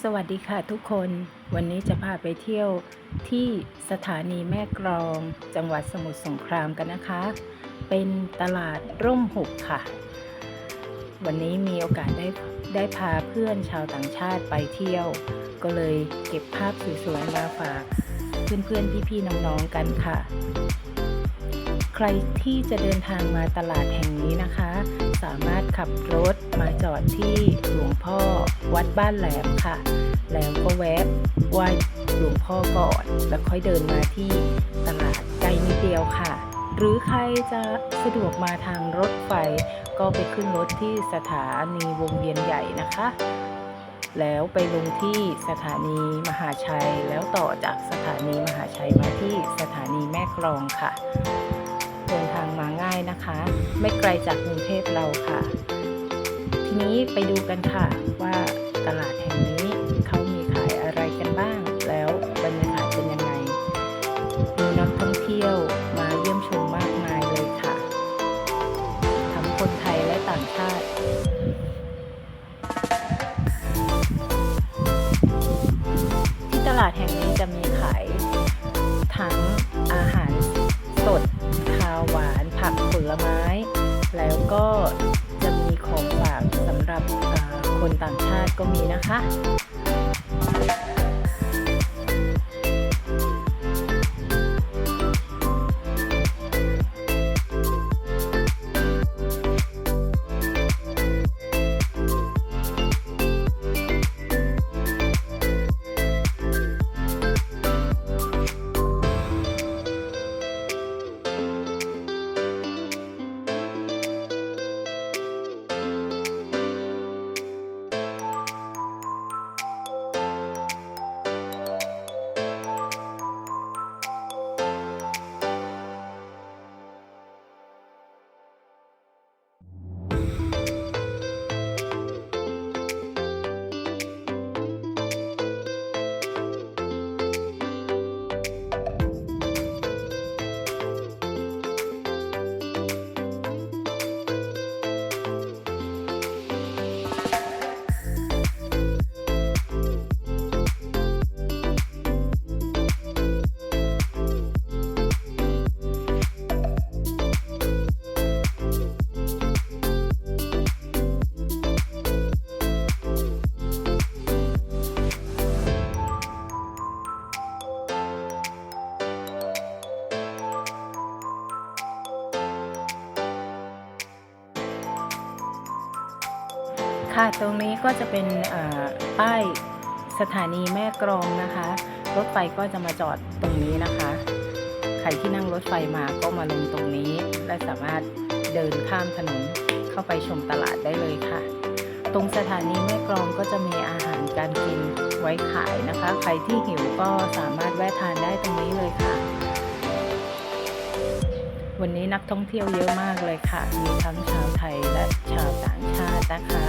สวัสดีค่ะทุกคน วันนี้จะพาไปเที่ยวที่สถานีแม่กรอง จังหวัดสมุทรสงครามกันนะคะ เป็นตลาดร่มหุบค่ะ วันนี้มีโอกาสได้ได้พาเพื่อนชาวต่างชาติไปเที่ยว ก็เลยเก็บภาพสวยๆมาฝาก เพื่อนๆพี่ๆน้องๆกันค่ะ ใครที่จะเดินทางมาตลาดแห่งนี้นะคะ สามารถขับรถมาจอดที่หลวงพ่อวัดบ้านแหลมค่ะ แล้วก็แวะไหว้หลวงพ่อก่อน แล้วค่อยเดินมาที่ตลาดใกล้นิดเดียวค่ะ หรือใครจะสะดวกมาทางรถไฟ ก็ไปขึ้นรถที่สถานีวงเวียนใหญ่นะคะ แล้วไปลงที่สถานีมหาชัย แล้วต่อจากสถานีมหาชัยมาที่สถานีแม่กลองค่ะางมาง่ายนะคะ ไม่ไกลจากกรุงเทพเราค่ะ ทีนี้ไปดูกันค่ะว่าตลาดแห่งนี้ ลไม้ แล้วก็จะมีของฝากสำหรับคนต่างชาติก็มีนะคะ ค่ะตรงนี้ก็จะเป็นป้ายสถานีแม่กรองนะคะ รถไฟก็จะมาจอดตรงนี้นะคะ ใครที่นั่งรถไฟมาก็มาลงตรงนี้ และสามารถเดินข้ามถนนเข้าไปชมตลาดได้เลยค่ะ ตรงสถานีแม่กรองก็จะมีอาหารการกินไว้ขายนะคะ ใครที่หิวก็สามารถแวะทานได้ตรงนี้เลยค่ะ วันนี้นักท่องเที่ยวเยอะมากเลยค่ะ มีทั้งชาวไทยและชาวต่างชาตินะคะ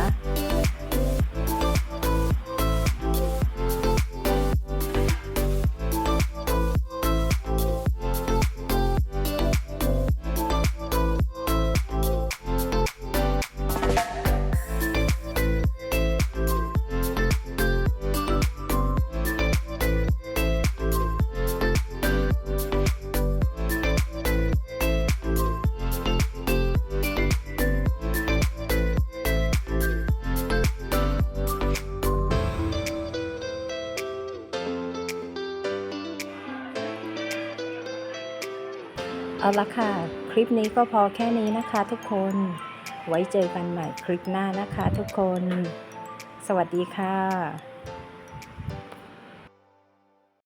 เอาละค่ะ คลิปนี้ก็พอแค่นี้นะคะทุกคน ไว้เจอกันใหม่คลิปหน้านะคะทุกคน สวัสดีค่ะ